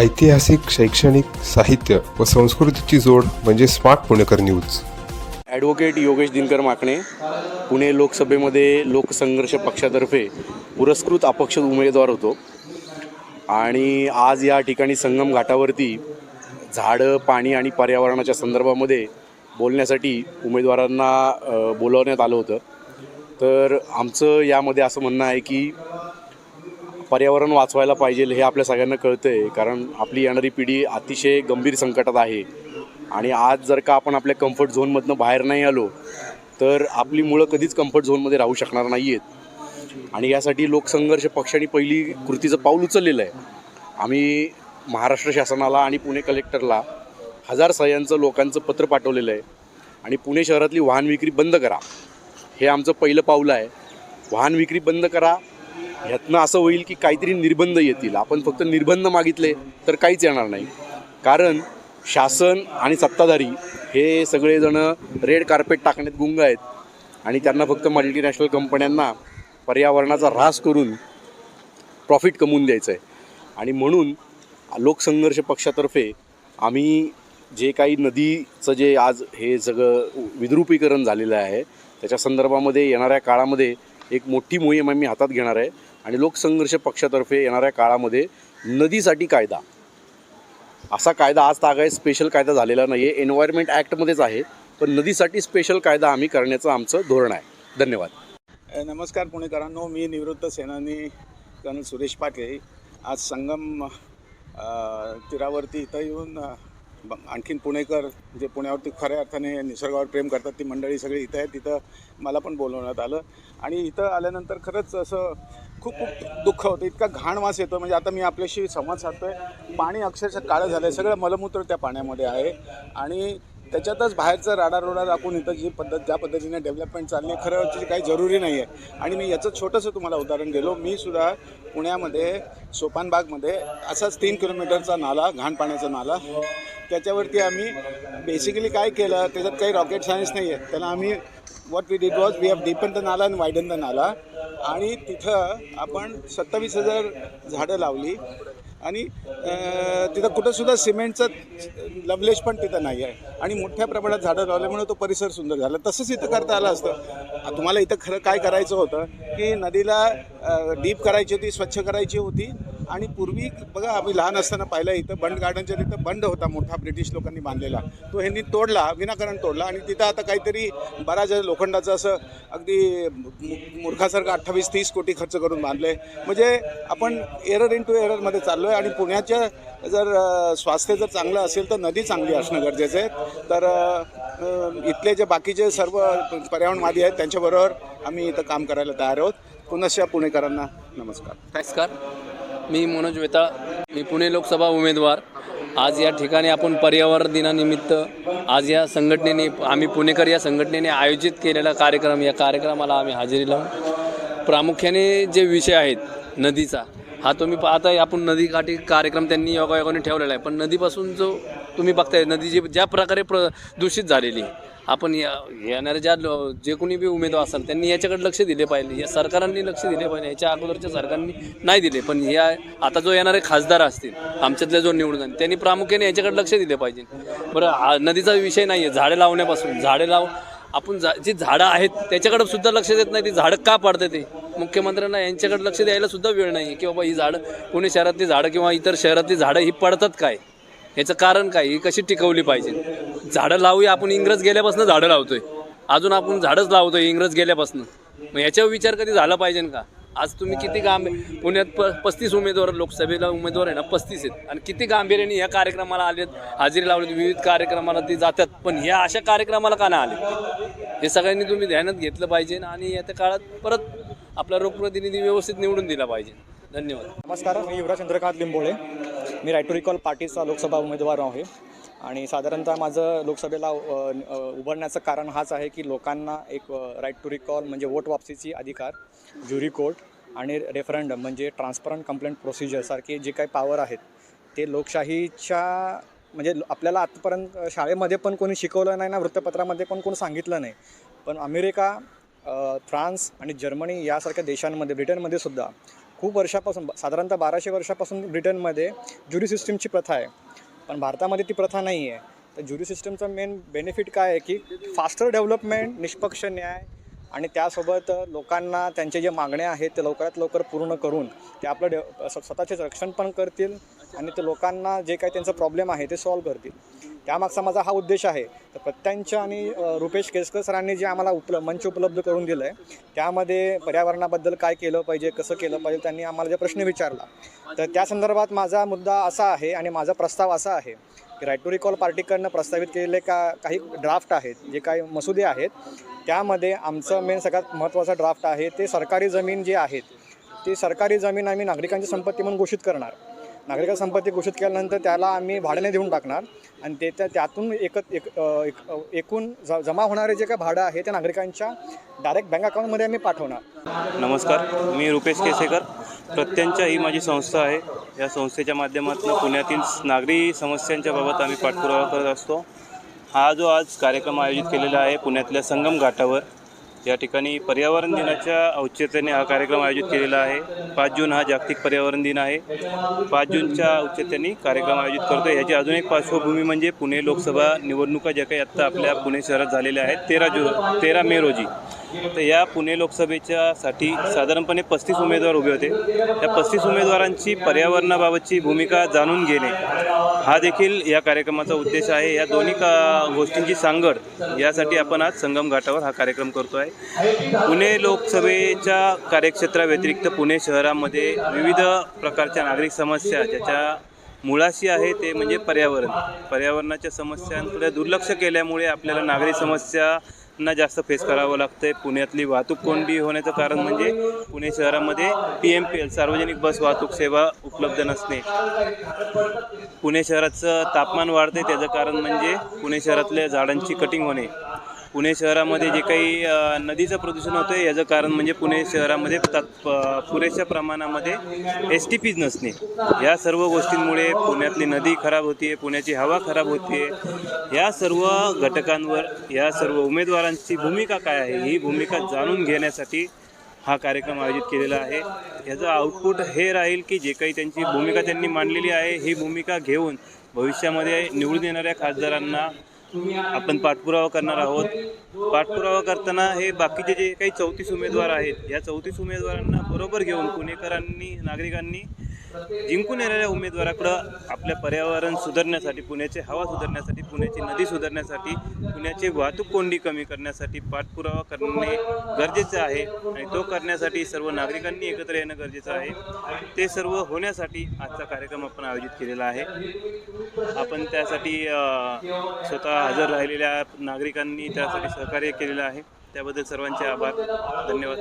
ऐतिहासिक शैक्षणिक साहित्य व संस्कृतीची जोड म्हणजे smart Punekar news. Advocate Yogesh Dinkar Makane Pune लोकसभेमध्ये लोकसंघर्ष पक्षातर्फे पुरस्कृत अपक्ष उमेदवार होतो. आणि आज या ठिकाणी संगम घाटावरती झाडं पाणी आणि पर्यावरणाच्या संदर्भामध्ये बोलण्यासाठी उमेदवारांना बोलावण्यात बोलवण्यात आलं होतं. तर आमचं यामध्ये असं म्हणणं आहे की पर्यावरण वाचवायला पाहिजे हे आपल्या सगळ्यांना कळतं आहे कारण आपली येणारी पिढी अतिशय गंभीर संकटात आहे. आणि आज जर का आपण आपल्या कम्फर्ट झोनमधनं बाहेर नाही आलो तर आपली मुळं कधीच कम्फर्ट झोनमध्ये राहू शकणार नाही आहेत आणि यासाठी लोकसंघर्ष पक्षाने पहिली कृतीचं पाऊल उचललेलं आहे. आम्ही महाराष्ट्र शासनाला आणि पुणे कलेक्टरला हजार सह्यांचं लोकांचं पत्र पाठवलेलं आहे. आणि पुणे शहरातली वाहन विक्री बंद करा. हे आमचं पहिलं पाऊल आहे. वाहन विक्री बंद करा. ह्यातनं असं होईल की काहीतरी निर्बंध येतील. आपण फक्त निर्बंध मागितले तर काहीच येणार नाही. कारण शासन आणि सत्ताधारी हे सगळेजणं रेड कार्पेट टाकण्यात गुंग आहेत आणि त्यांना फक्त मल्टीनॅशनल कंपन्यांना पर्यावरणाचा ऱ्हास करून प्रॉफिट कमवून द्यायचं आहे आणि म्हणून लोकसंघर्ष पक्षातर्फे आम्ही जे काही नदीचं जे आज हे सगळं विद्रुपीकरण झालेलं आहे त्याच्या संदर्भामध्ये येणाऱ्या काळामध्ये एक मोठी मोहीम आम्ही हातात घेणार आहे. आणि लोकसंघर्ष पक्षातर्फे येणाऱ्या काळामध्ये नदीसाठी कायदा. असा कायदा आज तागाय स्पेशल कायदा झालेला नाही आहे एन्व्हायरमेंट ॲक्टमध्येच आहे पण नदीसाठी स्पेशल कायदा आम्ही करण्याचं आमचं धोरण आहे. धन्यवाद. नमस्कार पुणेकरांनो. मी निवृत्त सेनानी कर्नल सुरेश पाटील. आज संगम तीरावरती इथं येऊन आणखीन पुणेकर जे पुण्यावरती खऱ्या अर्थाने निसर्गावर प्रेम करतात ती मंडळी सगळी इथं आहे तिथं मला पण बोलवण्यात आलं. आणि इथं आल्यानंतर खरंच असं खूप खूप दुःख होतं. इतका घाण वास येतो. म्हणजे आता मी आपल्याशी संवाद साधतोय. पाणी अक्षरशः काळं झालं आहे सगळं मलमूत्र त्या पाण्यामध्ये आहे. आणि त्याच्यातच बाहेरचं राडारोडा दाखवून इथं जी पद्धत ज्या पद्धतीने डेव्हलपमेंट चालली आहे खरं त्याची काही जरुरी नाही आहे आणि मी याचं छोटंसं तुम्हाला उदाहरण दिलो. मी सुद्धा पुण्यामध्ये सोपानबागमध्ये असाच तीन किलोमीटरचा नाला घाण पाण्याचा नाला त्याच्यावरती आम्ही बेसिकली काय केलं त्याच्यात काही रॉकेट सायन्स नाही आहे त्याला आम्ही what we did was we have deepen the nala आणि वायडन द नाला. आणि तिथं आपण सत्तावीस हजार झाडं लावली. आणि तिथं कुठंसुद्धा सिमेंटचं लवलेश पण तिथं नाही आहे आणि मोठ्या प्रमाणात झाडं लावल्यामुळे तो परिसर सुंदर झाला. तसंच इथं करता आलं असतं. तुम्हाला इथं खरं काय करायचं होतं की नदीला डीप करायची होती स्वच्छ करायची होती. आणि पूर्वी बघा आम्ही लहान असताना पाहिलं इथं बंड गार्डनच्या तिथं बंड होता मोठा ब्रिटिश लोकांनी बांधलेला. तो ह्यांनी तोडला विनाकारण तोडला आणि तिथं आता काहीतरी बराच लोखंडाचं असं अगदी मु- मूर्खासारखं अठ्ठावीस तीस कोटी खर्च करून बांधलं आहे म्हणजे आपण एरर इन टू एररमध्ये चाललो आहे आणि पुण्याच्या जर स्वास्थ्य जर चांगलं असेल तर नदी चांगली असणं गरजेचं आहे. तर इथले जे बाकीचे सर्व पर्यावरणवादी आहेत त्यांच्याबरोबर आम्ही इथं काम करायला तयार आहोत. पुनश्च पुणेकरांना नमस्कार. नमस्कार. मी मनोज वेताळ. मी पुणे लोकसभा उमेदवार. आज या ठिकाणी आपण पर्यावरण दिनानिमित्त आज या संघटनेने आम्ही पुणेकर या संघटनेने आयोजित केलेला कार्यक्रम या कार्यक्रमाला आम्ही हजेरी लावून प्रामुख्याने जे विषय आहेत नदीचा हा तुम्ही पाहताय आपण नदीकाठी कार्यक्रम त्यांनी योगायोगाने ठेवलेला आहे. पण नदीपासून जो तुम्ही बघताय नदी जी ज्या प्रकारे प्र दूषित झालेली आहे. आपण या येणाऱ्या ज्या लो- जे कोणी बी उमेदवार असाल त्यांनी याच्याकडे लक्ष दिले पाहिजे. या सरकारांनी लक्ष दिले पाहिजे. याच्या अगोदरच्या सरकारनी नाही दिले. पण या आता जो येणारे खासदार असतील आमच्यातले जो निवडून त्यांनी प्रामुख्याने याच्याकडे लक्ष दिले पाहिजे. बरं हा नदीचा विषय नाही आहे झाडे लावण्यापासून झाडे लाव आपण जा जी झाडं आहेत त्याच्याकडे सुद्धा लक्ष देत नाही. ती झाडं का पाडते ते? मुख्यमंत्र्यांना यांच्याकडे लक्ष द्यायला सुद्धा वेळ नाही की बाबा ही झाडं पुणे शहरातली झाडं किंवा इतर शहरातली झाडं ही पडतात काय? याचं कारण काय? ही कशी टिकवली पाहिजे? झाडं लावूया आपण इंग्रज गेल्यापासून झाडं लावतोय. अजून आपण झाडच लावतोय इंग्रज गेल्यापासून. मग याच्यावर विचार कधी झाला पाहिजे का? आज तुम्ही किती गांभीर पुण्यात प पस्तीस उमेदवार लोकसभेला उमेदवार आहे ना पस्तीस आहेत. आणि किती गांभीर्याने या कार्यक्रमाला आलेत हजेरी लावली विविध कार्यक्रमाला ते जातात. पण ह्या अशा कार्यक्रमाला का नाही आले? हे सगळ्यांनी तुम्ही ध्यानात घेतलं पाहिजे आणि येत्या काळात परत आपला लोकप्रतिनिधी व्यवस्थित निवडून दिला पाहिजे. धन्यवाद. नमस्कार मी युवराज चंद्रकांत लिंबोळे. मी राईट टू रिकॉल पार्टीचा लोकसभा उमेदवार आहे आणि साधारणतः माझं लोकसभेला उभारण्याचं कारण हाच आहे की लोकांना एक राईट टू रिकॉल म्हणजे वोट वापसीची अधिकार ज्युरी कोर्ट आणि रेफरंडम म्हणजे ट्रान्सपरंट कंप्लेंट प्रोसिजरसारखे जे काही पॉवर आहेत ते लोकशाहीच्या म्हणजे आपल्याला आत्तापर्यंत शाळेमध्ये पण कोणी शिकवलं नाही ना वृत्तपत्रामध्ये पण कोणी सांगितलं नाही. पण अमेरिका फ्रान्स आणि जर्मनी यासारख्या देशांमध्ये ब्रिटनमध्ये सुद्धा खूप वर्षापासून साधारणतः बाराशे वर्षापासून ब्रिटनमध्ये ज्युरी सिस्टीमची प्रथा आहे. पण भारतामध्ये ती प्रथा नाही आहे. तर ज्युरी सिस्टमचा मेन बेनिफिट काय आहे की फास्टर डेव्हलपमेंट निष्पक्ष न्याय आणि त्यासोबत लोकांना त्यांचे जे मागण्या आहेत ते लवकरात लवकर पूर्ण करून ते आपलं डे स्व- स्वतःचे रक्षण पण करतील आणि ते लोकांना जे काही त्यांचा प्रॉब्लेम आहे ते सॉल्व्ह करतील. त्यामागचा माझा हा उद्देश आहे. तर प्रत्यांच्या आणि रुपेश केसकर सरांनी जे आम्हाला उपल मंच उपलब्ध करून दिलं आहे त्यामध्ये पर्यावरणाबद्दल काय केलं पाहिजे कसं केलं पाहिजे त्यांनी आम्हाला जे प्रश्न विचारला. तर त्या संदर्भात माझा मुद्दा असा आहे आणि माझा प्रस्ताव असा आहे की राईट टू रिकॉल पार्टीकडनं प्रस्तावित केलेले का काही ड्राफ्ट आहेत जे काही मसुदे आहेत त्यामध्ये आमचं मेन सगळ्यात महत्त्वाचा ड्राफ्ट आहे ते सरकारी जमीन जे आहेत ती सरकारी जमीन आम्ही नागरिकांची संपत्ती म्हणून घोषित करणार. नागरिक संपत्ती घोषित केल्यानंतर त्याला आम्ही भाड्याने देऊन टाकणार. आणि ते त्या- त्यातून एकत एक एक एकूण ज जमा होणारे जे काही भाडं आहे ते नागरिकांच्या डायरेक्ट बँक अकाउंटमध्ये आम्ही पाठवणार. नमस्कार मी रुपेश केसेकर. प्रत्यंचा ही माझी संस्था आहे. या संस्थेच्या माध्यमातून पुण्यातील नागरी समस्यांच्या बाबत आम्ही पाठपुरावा करत असतो. हा जो आज कार्यक्रम आयोजित केलेला आहे पुण्यातल्या संगम घाटावर या ठिकाणी पर्यावरण दिनाच्या औचित्याने हा कार्यक्रम आयोजित केलेला आहे. पाच जून हा जागतिक पर्यावरण दिन आहे. पाच जूनच्या औचित्याने कार्यक्रम आयोजित करतो ह्याची अजून एक पार्श्वभूमी म्हणजे पुणे लोकसभा निवडणुका ज्या काही आत्ता आपल्या पुणे शहरात झालेल्या आहेत तेरा जु तेरा मे रोजी. तर या पुणे लोकसभेच्यासाठी साधारणपणे पस्तीस उमेदवार उभे होते. त्या पस्तीस उमेदवारांची पर्यावरणाबाबतची भूमिका जाणून घेणे हा देखील या कार्यक्रमाचा उद्देश आहे. या दोन्ही का गोष्टींची सांगड यासाठी आपण आज संगम घाटावर हा कार्यक्रम करतो आहे पुणे लोकसभेच्या कार्यक्षेत्राव्यतिरिक्त पुणे शहरामध्ये विविध प्रकारच्या नागरिक समस्या ज्याच्या मुळाशी आहे ते म्हणजे पर्यावरण. पर्यावरणाच्या समस्यांकडे दुर्लक्ष केल्यामुळे आपल्याला नागरी ना जास्त फेस करावं लागतं आहे पुण्यातली वाहतूक कोंडी होण्याचं कारण म्हणजे पुणे शहरामध्ये पी एम पी एल सार्वजनिक बस वाहतूक सेवा उपलब्ध नसणे. पुणे शहराचं तापमान वाढते त्याचं कारण म्हणजे पुणे शहरातल्या झाडांची कटिंग होणे. पुणे शहरामध्ये जे काही नदीचं प्रदूषण होतं आहे याचं कारण म्हणजे पुणे शहरामध्ये तात प- पुरेशा प्रमाणामध्ये एस टी पीज नसणे. या सर्व गोष्टींमुळे पुण्यातली नदी खराब होती पुण्याची हवा खराब होते या सर्व घटकांवर या सर्व उमेदवारांची भूमिका काय आहे ही भूमिका जाणून घेण्यासाठी हा कार्यक्रम आयोजित केलेला आहे. याचं आउटपुट हे राहील की जे काही त्यांची भूमिका त्यांनी मांडलेली आहे ही भूमिका घेऊन भविष्यामध्ये निवडून येणाऱ्या खासदारांना आपण पाठपुरावा करणार आहोत. पाठपुरावा करताना हे बाकीचे जे काही चौतीस उमेदवार आहेत या चौतीस उमेदवारांना बरोबर घेऊन पुणेकरांनी नागरिकांनी जिंकून येणाऱ्या उमेदवाराकडं आपल्या पर्यावरण सुधारण्यासाठी पुण्याची हवा सुधारण्यासाठी पुण्याची नदी सुधारण्यासाठी पुण्याची वाहतूक कोंडी कमी करण्यासाठी पाठपुरावा करणे गरजेचं आहे आणि तो करण्यासाठी सर्व नागरिकांनी एकत्र येणं गरजेचं आहे. ते सर्व होण्यासाठी आजचा कार्यक्रम आपण आयोजित केलेला आहे. आपण त्यासाठी स्वतः हजर राहिलेल्या नागरिकांनी त्यासाठी सहकार्य केलेलं आहे. त्याबद्दल सर्वांचे आभार. धन्यवाद.